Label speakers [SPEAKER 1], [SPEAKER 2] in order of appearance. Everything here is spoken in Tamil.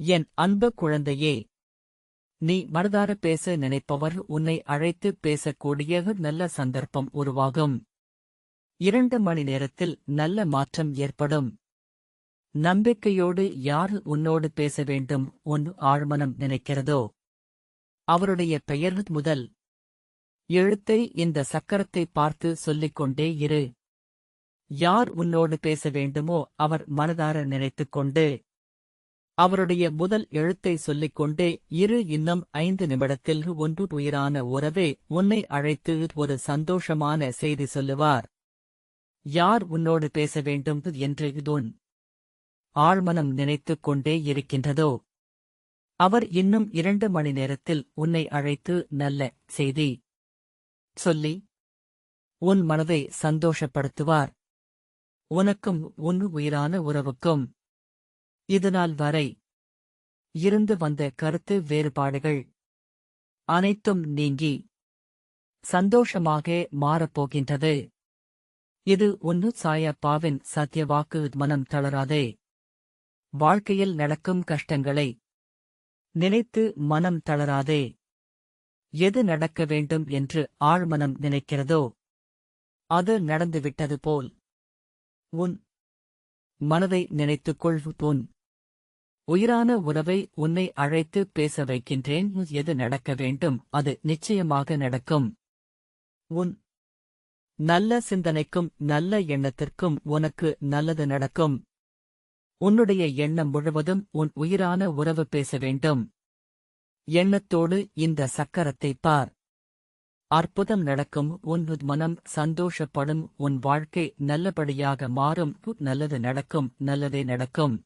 [SPEAKER 1] என் அன்பு குழந்தையே நீ மனதார பேச நினைப்பவர் உன்னை அழைத்து பேசக்கூடிய நல்ல சந்தர்ப்பம் உருவாகும். இரண்டு மணி நேரத்தில் நல்ல மாற்றம் ஏற்படும். நம்பிக்கையோடு யார் உன்னோடு பேச வேண்டும் உன் ஆழ்மனம் நினைக்கிறதோ அவருடைய பெயர் முதல். எழுத்தை இந்த சக்கரத்தை பார்த்து சொல்லிக் கொண்டே இரு. யார் உன்னோடு பேச வேண்டுமோ அவர் மனதார நினைத்துக் கொண்டு அவருடைய முதல் எழுத்தை சொல்லிக் கொண்டே இரு இன்னும் ஐந்து நிமிடத்தில் ஒன்று உயிரான உறவே உன்னை அழைத்து ஒரு சந்தோஷமான செய்தி சொல்லுவார். யார் உன்னோடு பேச வேண்டும் என்று இதுன் ஆழ்மனம் நினைத்துக் கொண்டே இருக்கின்றதோ? அவர் இன்னும் இரண்டு மணி நேரத்தில் உன்னை அழைத்து நல்ல செய்தி சொல்லி உன் மனதை சந்தோஷப்படுத்துவார். உனக்கும் உன் உயிரான உறவுக்கும் இதனால் வரை இருந்து வந்த கருத்து வேறுபாடுகள் அனைத்தும் நீங்கி சந்தோஷமாக மாறப்போகின்றது. இது ஒன்னு சாயப்பாவின் சத்தியவாக்கு மனம் தளராதே. வாழ்க்கையில் நடக்கும் கஷ்டங்களை நினைத்து மனம் தளராதே. எது நடக்க வேண்டும் என்று ஆழ்மனம் நினைக்கிறதோ அது நடந்துவிட்டது போல். உன் மனதை நினைத்துக் கொள்வுன் உயிரான உறவை உன்னை அழைத்து பேச வைக்கின்றேன். எது நடக்க வேண்டும்? அது நிச்சயமாக நடக்கும். உன் நல்ல சிந்தனைக்கும் நல்ல எண்ணத்திற்கும் உனக்கு நல்லது நடக்கும். உன்னுடைய எண்ணம் முழுவதும் உன் உயிரான உறவு பேச வேண்டும். எண்ணத்தோடு இந்த சக்கரத்தை பார். அற்புதம் நடக்கும். உன் மனம் சந்தோஷப்படும். உன் வாழ்க்கை நல்லபடியாக மாறும். நல்லது நடக்கும். நல்லதே நடக்கும்.